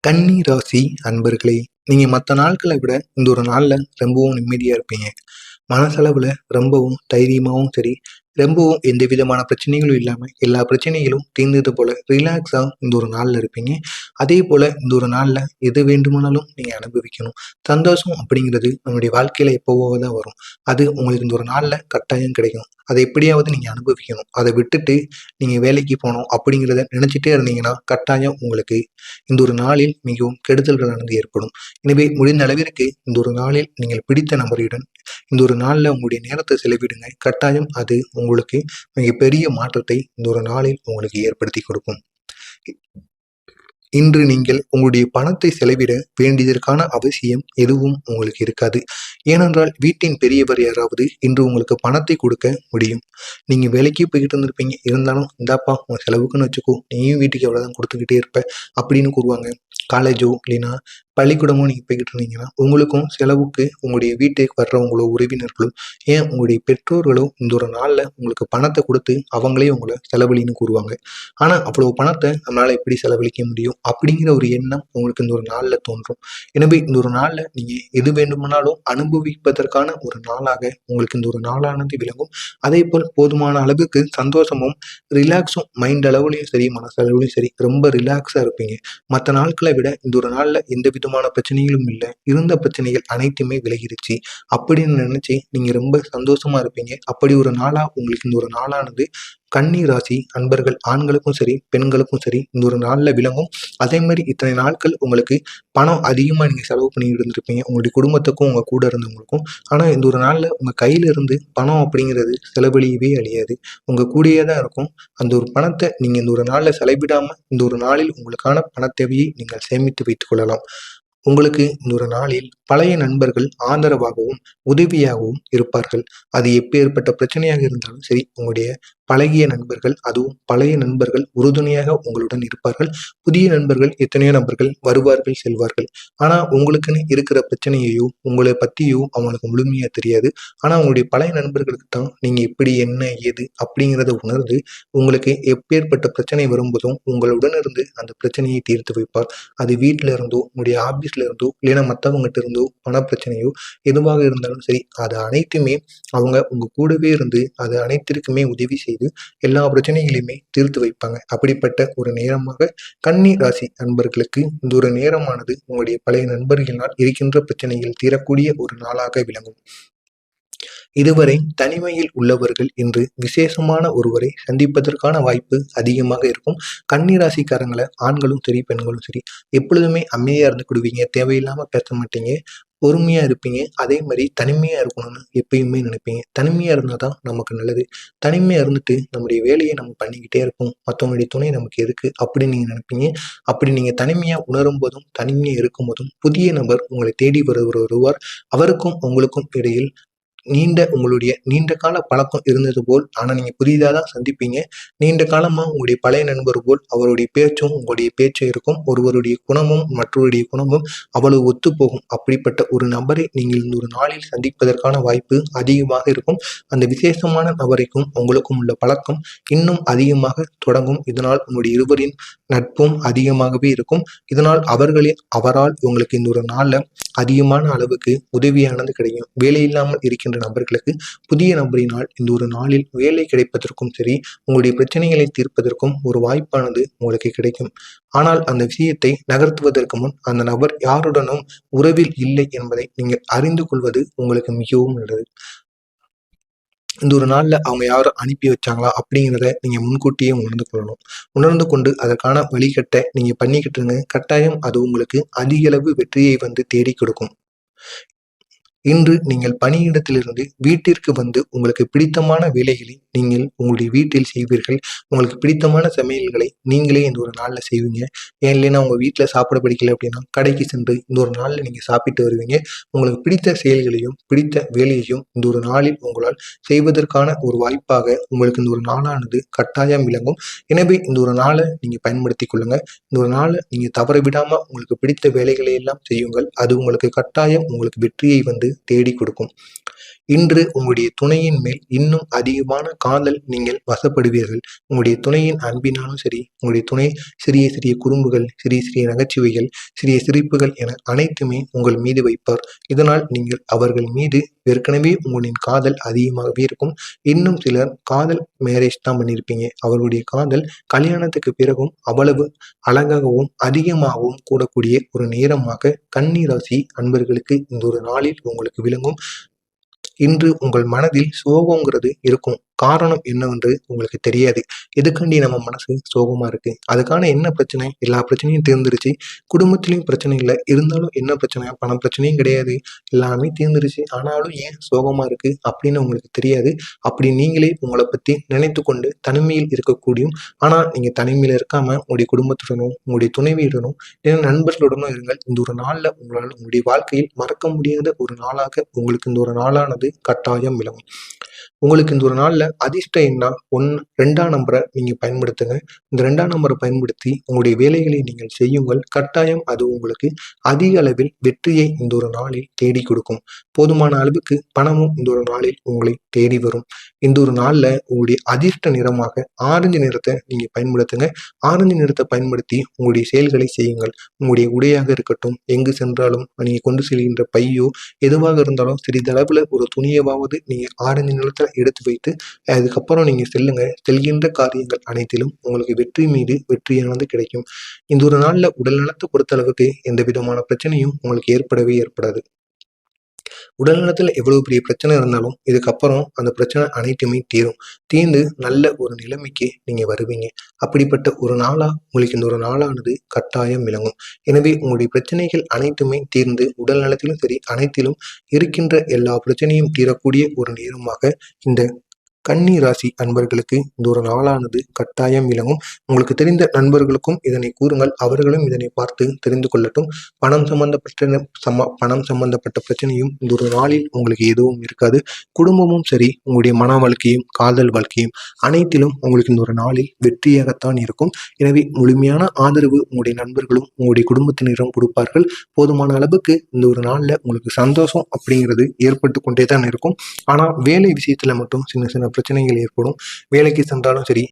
கன்னி ராசி அன்பர்களே நீங்க மற்ற நாட்களை விட இந்த ஒரு நாள்ல ரொம்பவும் நிம்மதியா இருப்பீங்க. மனசளவுல ரொம்பவும் தைரியமாகவும் சரி ரொம்பவும் எந்த விதமான பிரச்சனைகளும் இல்லாமல் எல்லா பிரச்சனைகளும் தீர்ந்தது போல ரிலாக்ஸாக இந்த ஒரு நாளில் இருப்பீங்க. அதே போல் இந்த ஒரு நாளில் எது வேண்டுமானாலும் நீங்கள் அனுபவிக்கணும். சந்தோஷம் அப்படிங்கிறது நம்மளுடைய வாழ்க்கையில் எப்போவோ தான் வரும். அது உங்களுக்கு இந்த ஒரு நாளில் கட்டாயம் கிடைக்கும். அதை எப்படியாவது நீங்கள் அனுபவிக்கணும். அதை விட்டுட்டு நீங்கள் வேலைக்கு போகணும் அப்படிங்கிறத நினச்சிட்டே இருந்தீங்கன்னா கட்டாயம் உங்களுக்கு இந்த ஒரு நாளில் மிகவும் கெடுதல்களானது ஏற்படும். எனவே முடிந்த அளவிற்கு இந்த ஒரு நாளில் நீங்கள் பிடித்த நபருடன் இந்த ஒரு நாளில் உங்களுடைய நேரத்தை செலவிடுங்க. கட்டாயம் அது உங்களுக்கு மிகப்பெரிய மாற்றத்தை இந்த ஒரு நாளில் உங்களுக்கு ஏற்படுத்தி கொடுக்கும். இன்று நீங்கள் உங்களுடைய பணத்தை செலவிட வேண்டியதற்கான அவசியம் எதுவும் உங்களுக்கு இருக்காது. ஏனென்றால் வீட்டின் பெரியவர் யாராவது இன்று உங்களுக்கு பணத்தை கொடுக்க முடியும். நீங்க வேலைக்கு போய்கிட்டு இருந்திருப்பீங்க. இருந்தாலும் இந்தாப்பா உன் செலவுக்குன்னு வச்சுக்கோ நீயும் வீட்டுக்கு எவ்வளவுதான் கொடுத்துக்கிட்டே இருப்ப அப்படின்னு கூறுவாங்க. காலேஜோ இல்லைன்னா பள்ளிக்கூடமும் நீங்கள் போய்கிட்டு இருந்தீங்கன்னா உங்களுக்கும் செலவுக்கு உங்களுடைய வீட்டுக்கு வர்றவங்களோ உறவினர்களும் ஏன் உங்களுடைய பெற்றோர்களோ இந்த ஒரு நாளில் உங்களுக்கு பணத்தை கொடுத்து அவங்களே உங்களை செலவழின்னு கூறுவாங்க. ஆனால் அவ்வளோ பணத்தை நம்மளால் எப்படி செலவழிக்க முடியும்? அப்படிங்கிற ஒரு எண்ணம் உங்களுக்கு இந்த ஒரு நாளில் தோன்றும். எனவே இந்த ஒரு நாளில் நீங்கள் எது வேண்டுமானாலும் அனுபவிப்பதற்கான ஒரு நாளாக உங்களுக்கு இந்த ஒரு நாளானது விளங்கும். அதே போல் போதுமான அளவுக்கு சந்தோஷமும் ரிலாக்ஸும் மைண்ட் அளவுலையும் சரி மனசளவுலையும் சரி ரொம்ப ரிலாக்ஸாக இருப்பீங்க. மற்ற நாட்களை விட இந்த ஒரு நாளில் எந்த விதமான பிரச்சனைகளும் இல்லை. இருந்த பிரச்சனைகள் அனைத்துமே விலகிருச்சு. அப்படின்னு நினைச்சு நீங்க ரொம்ப சந்தோஷமா இருப்பீங்க. அப்படி ஒரு நாளா உங்களுக்கு இந்த ஒரு நாளானது கன்னி ராசி அன்பர்கள் ஆண்களுக்கும் சரி பெண்களுக்கும் சரி இந்த ஒரு நாளில் விளங்கும். அதே மாதிரி இத்தனை நாட்கள் உங்களுக்கு பணம் அதிகமாக நீங்கள் செலவு பண்ணிட்டு இருந்திருப்பீங்க. உங்களுடைய குடும்பத்துக்கும் உங்கள் கூட இருந்தவங்களுக்கும். ஆனால் இந்த ஒரு நாளில் உங்கள் கையில் இருந்து பணம் அப்படிங்கிறது செலவழியவே அழியாது. உங்கள் கூடயே தான் இருக்கும். அந்த ஒரு பணத்தை நீங்கள் இந்த ஒரு நாளில் செலவிடாமல் இந்த ஒரு நாளில் உங்களுக்கான பணத்தேவையை நீங்கள் சேமித்து வைத்துக் கொள்ளலாம். உங்களுக்கு இந்த ஒரு நாளில் பழைய நண்பர்கள் ஆதரவாகவும் உதவியாகவும் இருப்பார்கள். அது எப்பேற்பட்ட பிரச்சனையாக இருந்தாலும் சரி உங்களுடைய பழகிய நண்பர்கள் அதுவும் பழைய நண்பர்கள் உறுதுணையாக உங்களுடன் இருப்பார்கள். புதிய நண்பர்கள் எத்தனையோ நபர்கள் வருவார்கள் செல்வார்கள். ஆனால் உங்களுக்குன்னு இருக்கிற பிரச்சனையையோ உங்களை பற்றியோ அவங்களுக்கு முழுமையாக தெரியாது. ஆனால் உங்களுடைய பழைய நண்பர்களுக்கு தான் நீங்கள் எப்படி என்ன ஏது அப்படிங்கிறத உணர்ந்து உங்களுக்கு எப்பேற்பட்ட பிரச்சனை வரும்போதும் உங்களுடன் இருந்து அந்த பிரச்சனையை தீர்த்து வைப்பார். அது வீட்டில் இருந்தோ உங்களுடைய ஆபீஸ்ல இருந்தோ இல்லைன்னா மற்றவங்ககிட்ட இருந்தோ பண பிரச்சனையோ எதுவாக இருந்தாலும் சரி அது அனைத்துமே அவங்க உங்க கூடவே இருந்து அது அனைத்திற்குமே உதவி செய்து செய்து எல்லா பிரச்சனைகளையுமே தீர்த்து வைப்பாங்க. அப்படிப்பட்ட ஒரு நேரமாக கன்னி ராசி நண்பர்களுக்கு இந்த ஒரு நேரமானது உங்களுடைய பழைய நண்பர்களால் இருக்கின்ற பிரச்சனைகள் தீரக்கூடிய ஒரு நாளாக விளங்கும். இதுவரை தனிமையில் உள்ளவர்கள் இன்று விசேஷமான ஒருவரை சந்திப்பதற்கான வாய்ப்பு அதிகமாக இருக்கும். கன்னிராசிக்காரங்களை ஆண்களும் சரி பெண்களும் சரி எப்பொழுதுமே அமைதியாக இருந்து கொடுவீங்க தேவையில்லாம பேச மாட்டீங்க. பொறுமையாக இருப்பீங்க. அதே மாதிரி தனிமையாக இருக்கணும்னு எப்பயுமே நினைப்பீங்க. தனிமையாக இருந்தால் தான் நமக்கு நல்லது. தனிமையாக இருந்துட்டு நம்முடைய வேலையை நம்ம பண்ணிக்கிட்டே இருப்போம். மற்றவங்களுடைய துணை நமக்கு எதுக்கு அப்படின்னு நீங்கள் நினைப்பீங்க. அப்படி நீங்கள் தனிமையாக உணரும் போதும் தனிமையாக இருக்கும் போதும் புதிய நபர் உங்களை தேடி வருவர் வருவார். அவருக்கும் உங்களுக்கும் இடையில் நீண்ட உங்களுடைய நீண்ட கால பழக்கம் இருந்தது போல் ஆனால் நீங்கள் புதிதாக தான் சந்திப்பீங்க. நீண்ட காலமாக உங்களுடைய பழைய நண்பர் போல் அவருடைய பேச்சும் உங்களுடைய பேச்சும் இருக்கும். ஒருவருடைய குணமும் மற்றவருடைய குணமும் அவ்வளவு ஒத்துப்போகும். அப்படிப்பட்ட ஒரு நபரை நீங்கள் இந்த ஒரு நாளில் சந்திப்பதற்கான வாய்ப்பு அதிகமாக இருக்கும். அந்த விசேஷமான நபரைக்கும் உங்களுக்கும் உள்ள பழக்கம் இன்னும் அதிகமாக தொடங்கும். இதனால் உங்களுடைய இருவரின் நட்பும் அதிகமாகவே இருக்கும். இதனால் அவர்களே அவரால் உங்களுக்கு இந்த ஒரு நாளில் அதிகமான அளவுக்கு உதவியானது கிடைக்கும். வேலை இல்லாமல் இருக்கின்ற நபர்களுக்கு புதிய நபரினால் இந்த ஒரு நாளில் வேலை கிடைப்பதற்கும் சரி உங்களுடைய பிரச்சனைகளை தீர்ப்பதற்கும் ஒரு வாய்ப்பானது உங்களுக்கு கிடைக்கும். ஆனால் அந்த விஷயத்தை நகர்த்துவதற்கு முன் அந்த நபர் யாருடனும் உறவில் இல்லை என்பதை நீங்கள் அறிந்து கொள்வது உங்களுக்கு மிகவும் நல்லது. இந்த ஒரு நாளில் அவங்க யாரும் அனுப்பி வச்சாங்களா அப்படிங்கிறத நீங்கள் முன்கூட்டியே உணர்ந்து கொள்ளணும். உணர்ந்து கொண்டு அதற்கான வழிகட்டை நீங்கள் பண்ணிக்கிட்டு இருங்க கட்டாயம் அது உங்களுக்கு அதிகளவு வெற்றியை வந்து தேடி கொடுக்கும். இன்று நீங்கள் பணியிடத்திலிருந்து வீட்டிற்கு வந்து உங்களுக்கு பிடித்தமான வேலைகளை நீங்கள் உங்களுடைய வீட்டில் செய்வீர்கள். உங்களுக்கு பிடித்தமான சமையல்களை நீங்களே இந்த ஒரு நாளில் செய்வீங்க. ஏன் இல்லைன்னா உங்கள் வீட்டில் சாப்பிட பிடிக்கல அப்படின்னா கடைக்கு சென்று இந்த ஒரு நாளில் நீங்கள் சாப்பிட்டு வருவீங்க. உங்களுக்கு பிடித்த செயல்களையும் பிடித்த வேலையையும் இந்த ஒரு நாளில் உங்களால் செய்வதற்கான ஒரு வாய்ப்பாக உங்களுக்கு இந்த ஒரு நாளானது கட்டாயம் விளங்கும். எனவே இந்த ஒரு நாளை நீங்கள் பயன்படுத்தி கொள்ளுங்க. இந்த ஒரு நாளை நீங்கள் தவற விடாமல் உங்களுக்கு பிடித்த வேலைகளை எல்லாம் செய்யுங்கள். அது உங்களுக்கு கட்டாயம் உங்களுக்கு வெற்றியை வந்து தேடி கொடுக்கும். இன்று உங்களுடைய துணையின் மேல் இன்னும் அதிகமான காதல் நீங்கள் வசப்படுவீர்கள். உங்களுடைய துணையின் அன்பினாலும் சரி உங்களுடைய துணை சிறிய சிறிய குறும்புகள் சிறிய சிறிய நகைச்சுவைகள் சிறிய சிரிப்புகள் என அனைத்துமே உங்கள் மீது வைப்பார். இதனால் நீங்கள் அவர்கள் மீது ஏற்கனவே உங்களின் காதல் அதிகமாகவே இருக்கும். இன்னும் சிலர் காதல் மேரேஜ் தான் பண்ணியிருப்பீங்க. அவர்களுடைய காதல் கல்யாணத்துக்கு பிறகும் அவ்வளவு அழகாகவும் அதிகமாகவும் கூடக்கூடிய ஒரு நேரமாக கன்னி ராசி அன்பர்களுக்கு இந்த ஒரு நாளில் உங்களுக்கு விளங்கும். இன்று உங்கள் மனதில் சோகங்கிறது இருக்கும். காரணம் என்னவென்று உங்களுக்கு தெரியாது. எதுக்காண்டி நம்ம மனசு சோகமா இருக்கு? அதுக்கான என்ன பிரச்சனை? எல்லா பிரச்சனையும் தீர்ந்துருச்சு. குடும்பத்திலையும் பிரச்சனை இல்லை. இருந்தாலும் என்ன பிரச்சனை? பண பிரச்சனையும் கிடையாது. எல்லாமே தீர்ந்துருச்சு. ஆனாலும் ஏன் சோகமா இருக்கு? அப்படின்னு உங்களுக்கு தெரியாது. அப்படி நீங்களே உங்களை பத்தி நினைத்து கொண்டு தனிமையில் இருக்கக்கூடியும் ஆனால் நீங்க தனிமையில் இருக்காம உங்களுடைய குடும்பத்துடனும் உங்களுடைய துணைவியுடனும் இல்லைன்னா நண்பர்களுடனும் இருங்கள். இந்த ஒரு நாளில் உங்களால் உங்களுடைய வாழ்க்கையில் மறக்க முடியாத ஒரு நாளாக உங்களுக்கு இந்த ஒரு நாளானது கட்டாயம் விளங்கும். உங்களுக்கு இந்த ஒரு நாளில் அதிர்ஷ்ட எண்ணா ஒன் ரெண்டாம் நம்பரை நீங்கள் பயன்படுத்துங்க. இந்த ரெண்டாம் நம்பரை பயன்படுத்தி உங்களுடைய வேலைகளை நீங்கள் செய்யுங்கள். கட்டாயம் அது உங்களுக்கு அதிக அளவில் வெற்றியை இந்த ஒரு நாளில் தேடி கொடுக்கும். போதுமான அளவுக்கு பணமும் இந்த ஒரு நாளில் உங்களை தேடி வரும். இந்த ஒரு நாளில் உங்களுடைய அதிர்ஷ்ட நிறமாக ஆரஞ்சு நிறத்தை நீங்கள் பயன்படுத்துங்க. ஆரஞ்சு நிறத்தை பயன்படுத்தி உங்களுடைய செயல்களை செய்யுங்கள். உங்களுடைய உடையாக இருக்கட்டும் எங்கு சென்றாலும் நீங்கள் கொண்டு செல்கின்ற பையோ எதுவாக இருந்தாலும் சிறிதளவில் ஒரு துணியவாவது நீங்கள் ஆரஞ்சு நிறத்தில் எடுத்து வைத்து அதுக்கப்புறம் நீங்கள் செல்லுங்க. செல்கின்ற காரியங்கள் அனைத்திலும் உங்களுக்கு வெற்றி மீது வெற்றியானது கிடைக்கும். இந்த ஒரு நாளில் உடல் நலத்தை பொறுத்தளவுக்கு எந்த விதமான பிரச்சனையும் உங்களுக்கு ஏற்படவே ஏற்படாது. உடல் நலத்தில் எவ்வளவு பெரிய பிரச்சனை இருந்தாலும் இதுக்கப்புறம் அந்த பிரச்சனை அனைத்துமே தீரும். தீர்ந்து நல்ல ஒரு நிலைமைக்கு நீங்கள் வருவீங்க. அப்படிப்பட்ட ஒரு நாளாக உங்களுக்கு இந்த ஒரு நாளானது கட்டாயம் விளங்கும். எனவே உங்களுடைய பிரச்சனைகள் அனைத்துமே தீர்ந்து உடல் நலத்திலும் சரி அனைத்திலும் இருக்கின்ற எல்லா பிரச்சனையும் தீரக்கூடிய ஒரு நேரமாக இந்த கன்னி ராசி அன்பர்களுக்கு இந்த ஒரு நாளானது கட்டாயம் விளங்கும். உங்களுக்கு தெரிந்த நண்பர்களுக்கும் இதனை கூறுங்கள். அவர்களும் இதனை பார்த்து தெரிந்து கொள்ளட்டும். பணம் சம்பந்தப்பட்ட சம பணம் சம்பந்தப்பட்ட பிரச்சனையும் இந்த ஒரு நாளில் உங்களுக்கு எதுவும் இருக்காது. குடும்பமும் சரி உங்களுடைய மன வாழ்க்கையும் காதல் வாழ்க்கையும் அனைத்திலும் உங்களுக்கு இந்த ஒரு நாளில் வெற்றியாகத்தான் இருக்கும். எனவே முழுமையான ஆதரவு உங்களுடைய நண்பர்களும் உங்களுடைய குடும்பத்தினரும் கொடுப்பார்கள். போதுமான அளவுக்கு இந்த ஒரு நாளில் உங்களுக்கு சந்தோஷம் அப்படிங்கிறது ஏற்பட்டு கொண்டே தான் இருக்கும். ஆனால் வேலை விஷயத்தில் மட்டும் சின்ன சின்ன பிரச்சனைகள் ஏற்படும். வேலைக்கு சென்றாலும் சரி